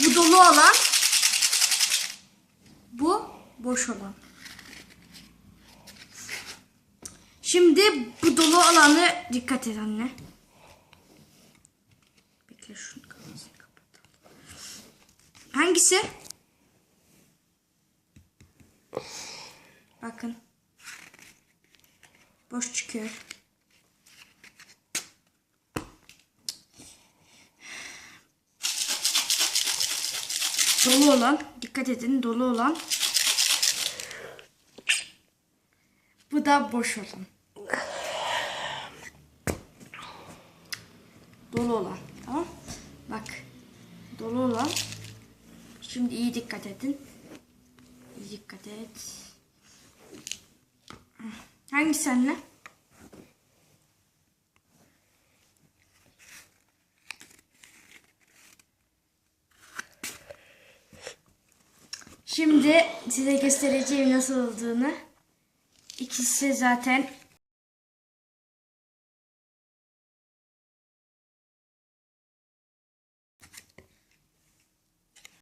Bu dolu olan. Bu boş olan. Şimdi bu dolu olanı dikkat et anne. Bekle şunu kafasını kapat. Hangisi? Bakın. Boş çıkıyor. Dolu olan, dikkat edin dolu olan. Bu da boş olan. Dolu olan. Tamam. Bak. Dolu olan. Şimdi iyi dikkat edin. İyi dikkat et. Hangisi anne? Şimdi size göstereceğim nasıl olduğunu. İkisi zaten